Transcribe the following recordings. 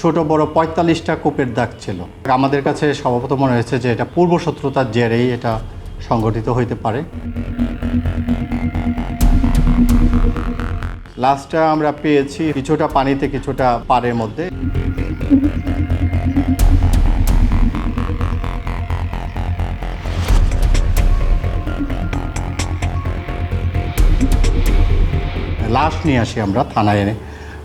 ছোট বড় পঁয়তাল্লিশটা কূপের দাগ ছিল। আমাদের কাছে স্বভাবত মনে হয়েছে যে এটা পূর্ব শত্রুতার জেরেই এটা সংগঠিত হইতে পারে। লাস্টটা আমরা পেয়েছি কিছুটা পানিতে, কিছুটা পাড়ের মধ্যে। লাশ নিয়ে আসি আমরা, থানায় এনে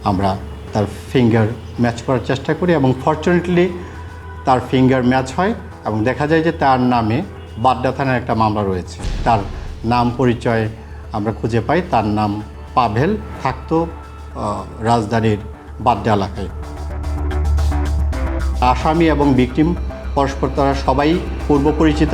আমরা তার ফিঙ্গার ম্যাচ করার চেষ্টা করি এবং ফর্চুনেটলি তার ফিঙ্গার ম্যাচ হয় এবং দেখা যায় যে তার নামে বাড্ডা থানার একটা মামলা রয়েছে। তার নাম পরিচয় আমরা খুঁজে পাই। তার নাম পাভেল, থাকতো রাজধানীর বাড্ডা এলাকায়। আসামি এবং বিক্রিম পরস্পর তারা সবাই পূর্ব পরিচিত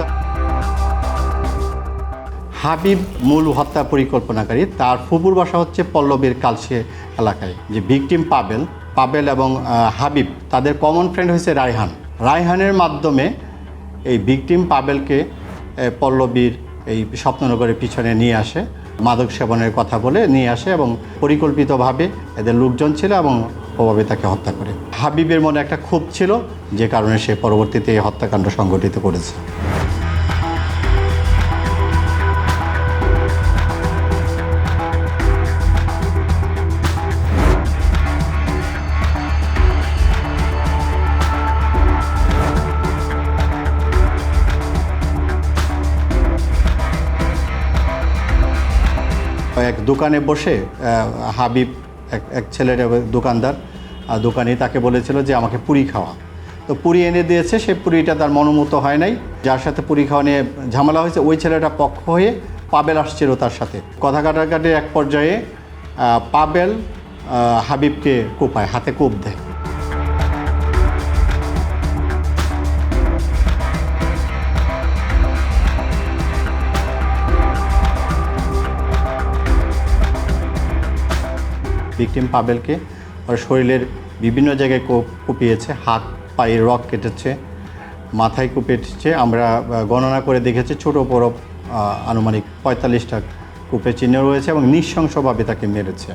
হাবিব মূল হত্যা পরিকল্পনাকারী। তার ফুপুর বাসা হচ্ছে পল্লবীর কালসে এলাকায়। যে ভিকটিম পাবেল পাবেল এবং হাবিব, তাদের কমন ফ্রেন্ড হয়েছে রায়হান। রায়হানের মাধ্যমে এই ভিকটিম পাবেলকে পল্লবীর এই স্বপ্ননগরের পিছনে নিয়ে আসে, মাদক সেবনের কথা বলে নিয়ে আসে এবং পরিকল্পিতভাবে এদের লোকজন ছিল এবং প্রভাবে তাকে হত্যা করে। হাবিবের মনে একটা ক্ষোভ ছিল, যে কারণে সে পরবর্তীতে এই হত্যাকাণ্ড সংগঠিত করেছে। এক দোকানে বসে হাবিব এক এক ছেলের দোকানদার দোকানে তাকে বলেছিল যে আমাকে পুরি খাওয়া। তো পুরি এনে দিয়েছে, সে পুরিটা তার মনোমত হয় নাই। যার সাথে পুরি খাওয়া নিয়ে ঝামেলা হয়েছে, ওই ছেলেটা পক্ষ হয়ে পাবেল আসছিল তার সাথে। কথা কাটাকাটির এক পর্যায়ে পাবেল হাবিবকে কোপায়, হাতে কোপ দেয়। ভিকটিম পাবেলকে ওর শরীরের বিভিন্ন জায়গায় কোপ কুপিয়েছে, হাত, পায়ে রক কেটেছে, মাথায় কুপেছে আমরা গণনা করে দেখেছি ছোট বড় আনুমানিক পঁয়তাল্লিশটা কূপের চিহ্ন রয়েছে এবং নৃশংসভাবে তাকে মেরেছে।